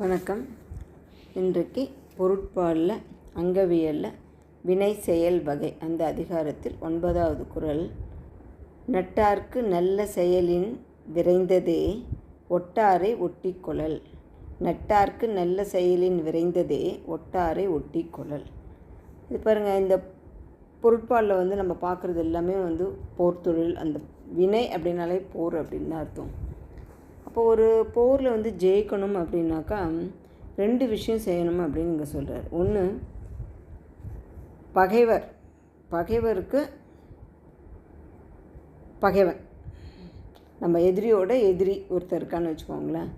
வணக்கம். இன்றைக்கு பொருட்பாலில் அங்கவியலில் வினை செயல் வகை. அந்த அதிகாரத்தில் ஒன்பதாவது குறள் நட்டார்க்கு நல்ல செயலின் விரைந்ததே ஒட்டாரை ஒட்டிக்கொள்ளல் நட்டார்க்கு நல்ல செயலின் விரைந்ததே ஒட்டாரை ஒட்டிக்கொள்ளல் இது பாருங்கள் இந்த பொருட்பாலில் வந்து நம்ம பார்க்குறது எல்லாமே வந்து போர்த்தொழில். அந்த வினை அப்படின்னாலே போர் அப்படின்னு அர்த்தம். இப்போ ஒரு போரில் வந்து ஜெயிக்கணும் அப்படின்னாக்கா ரெண்டு விஷயம் செய்யணும் அப்படின்னு இங்கே சொல்கிறார் ஒன்று பகைவர். பகைவருக்கு பகைவன். நம்ம எதிரியோட எதிரி ஒருத்தர் இருக்கான்னு வச்சுக்கோங்களேன்.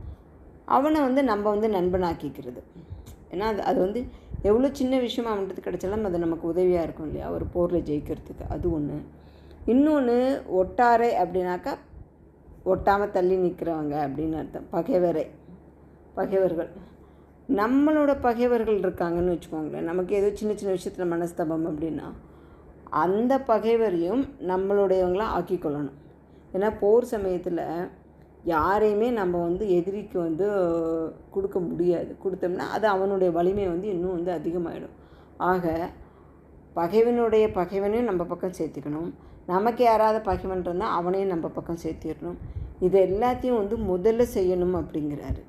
அவனை வந்து நம்ம வந்து நண்பனாக்கிக்கிறது. ஏன்னா அது அது வந்து எவ்வளோ சின்ன விஷயமா அவன்கிட்ட கிடைச்சாலும் அது நமக்கு உதவியாக இருக்கும் இல்லையா? ஒரு போரில் ஜெயிக்கிறதுக்கு. அது ஒன்று இன்னொன்று ஒட்டாரை அப்படின்னாக்கா ஒட்டாமல் தள்ளி நிற்கிறவங்க அப்படின்னு அர்த்தம். பகைவரை. பகைவர்கள். நம்மளோட பகைவர்கள் இருக்காங்கன்னு வச்சுக்கோங்களேன். நமக்கு ஏதோ சின்ன சின்ன விஷயத்தில் மனஸ்தபம் அப்படின்னா அந்த பகைவரையும் நம்மளுடையவங்களாம் ஆக்கிக்கொள்ளணும் ஏன்னா போர் சமயத்தில் யாரையுமே நம்ம வந்து எதிரிக்கு வந்து கொடுக்க முடியாது. கொடுத்தோம்னா அது அவனுடைய வலிமை வந்து இன்னும் வந்து அதிகமாகிடும் ஆக பகைவனுடைய பகைவனையும் நம்ம பக்கம் சேர்த்துக்கணும். நமக்கு யாராவது பகைவன் இருந்தால் அவனையும் நம்ம பக்கம் சேர்த்திடணும். இது எல்லாத்தையும் வந்து முதல்ல செய்யணும் அப்படிங்கிறாரு.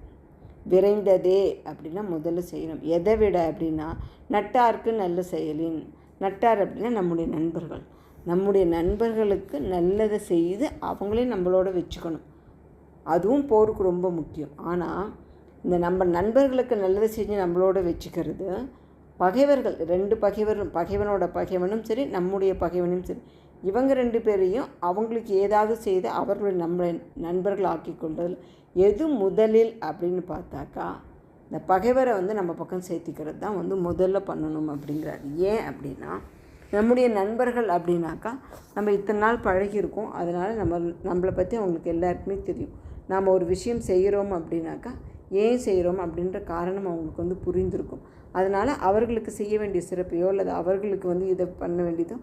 விரைந்ததே அப்படின்னா முதல்ல செய்யணும். எதை விட அப்படின்னா நட்டாருக்கு நல்ல செயலின் நட்டார் அப்படின்னா நம்முடைய நண்பர்கள். நம்முடைய நண்பர்களுக்கு நல்லதை செய்து அவங்களையும் நம்மளோட வச்சுக்கணும். அதுவும் போருக்கு ரொம்ப முக்கியம். ஆனால் இந்த நம்ம நண்பர்களுக்கு நல்லதை செஞ்சு நம்மளோட வச்சுக்கிறது பகைவர்கள் ரெண்டு பகைவரும் பகைவனோட பகைவனும் சரி நம்முடைய பகைவனும் சரி இவங்க ரெண்டு பேரையும் அவங்களுக்கு ஏதாவது செய்து அவர்களுடைய நம்ம நண்பர்கள் ஆக்கி கொண்டதில் எது முதலில் அப்படின்னு பார்த்தாக்கா இந்த பகைவரை வந்து நம்ம பக்கம் சேர்த்திக்கிறது தான் வந்து முதல்ல பண்ணணும் அப்படிங்கிறார். ஏன் அப்படின்னா நம்முடைய நண்பர்கள் அப்படின்னாக்கா நம்ம இத்தனை நாள் பழகியிருக்கோம் அதனால் நம்ம நம்மளை பற்றி அவங்களுக்கு எல்லாருக்குமே தெரியும். நாம் ஒரு விஷயம் செய்கிறோம் அப்படின்னாக்கா ஏன் செய்கிறோம் அப்படின்ற காரணம் அவங்களுக்கு வந்து புரிந்திருக்கும். அதனால் அவர்களுக்கு செய்ய வேண்டிய சிறப்பையோ அல்லது அவர்களுக்கு வந்து இதை பண்ண வேண்டியதோ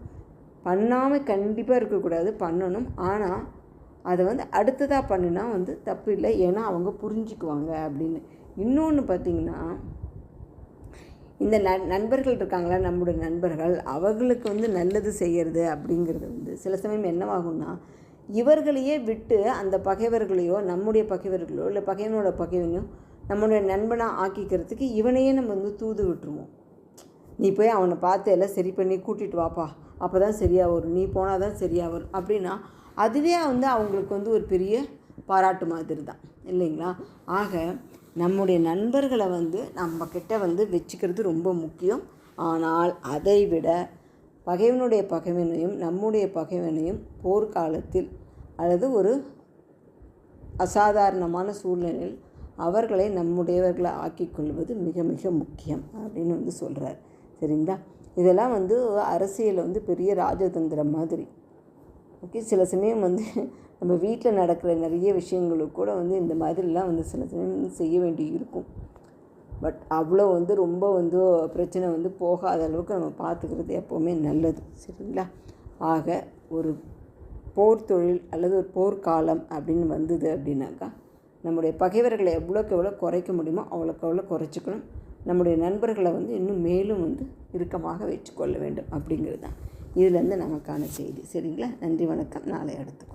பண்ணாமல் கண்டிப்பாக இருக்கக்கூடாது பண்ணணும். ஆனால் அதை வந்து அடுத்ததாக பண்ணினா வந்து தப்பு இல்லை. ஏன்னா அவங்க புரிஞ்சுக்குவாங்க அப்படின்னு. இன்னொன்று பார்த்திங்கன்னா இந்த ந நண்பர்கள் இருக்காங்களா? நம்முடைய நண்பர்கள் அவர்களுக்கு வந்து நல்லது செய்கிறது அப்படிங்கிறது வந்து சில சமயம் என்னவாகும்னா இவர்களையே விட்டு அந்த பகைவர்களையோ நம்முடைய பகைவர்களோ இல்லை பகைவனோட பகைவனையோ நம்மளுடைய நண்பனாக ஆக்கிக்கிறதுக்கு இவனையே நம்ம வந்து தூது விட்டுருவோம். நீ போய் அவனை பார்த்து எல்லாம் சரி பண்ணி கூட்டிகிட்டு வாப்பா. அப்போ தான் சரியாக வரும். நீ போனால் தான் சரியாக வரும். அப்படின்னா அதுவே வந்து அவங்களுக்கு வந்து ஒரு பெரிய பாராட்டு மாதிரி தான் இல்லைங்களா? ஆக நம்முடைய நண்பர்களை வந்து நம்ம கிட்ட வந்து வச்சுக்கிறது ரொம்ப முக்கியம். ஆனால் அதை விட பகைவனுடைய பகைவனையும் நம்முடைய பகைவனையும் போர்க்காலத்தில் அல்லது ஒரு அசாதாரணமான சூழ்நிலையில் அவர்களை நம்முடையவர்களை ஆக்கிக்கொள்வது மிக மிக முக்கியம் அப்படின்னு வந்து சொல்கிறார் சரிங்களா? இதெல்லாம் வந்து அரசியல் வந்து பெரிய ராஜதந்திரம் மாதிரி. ஓகே சில சமயம் வந்து நம்ம வீட்டில் நடக்கிற நிறைய விஷயங்களுக்கு கூட வந்து இந்த மாதிரிலாம் வந்து சில சமயம் வந்து செய்ய வேண்டி இருக்கும். பட் அவ்வளோ வந்து ரொம்ப வந்து பிரச்சனை வந்து போகாத அளவுக்கு நம்ம பார்த்துக்கிறது எப்போவுமே நல்லது. சரிங்களா? ஆக ஒரு போர் தொழில் அல்லது ஒரு போர்க்காலம் அப்படின்னு வந்தது அப்படின்னாக்கா நம்முடைய பகைவர்களை எவ்வளோக்கு எவ்வளோ குறைக்க முடியுமோ அவ்வளோக்கு அவ்வளோ குறைச்சிக்கணும். நம்முடைய நண்பர்களை வந்து இன்னும் மேலும் வந்து இறுக்கமாக வச்சுக்கொள்ள வேண்டும் அப்படிங்கிறது தான். இதுலேருந்து நமக்கான செய்தி. சரிங்களா? நன்றி வணக்கம். நாளை அடுத்து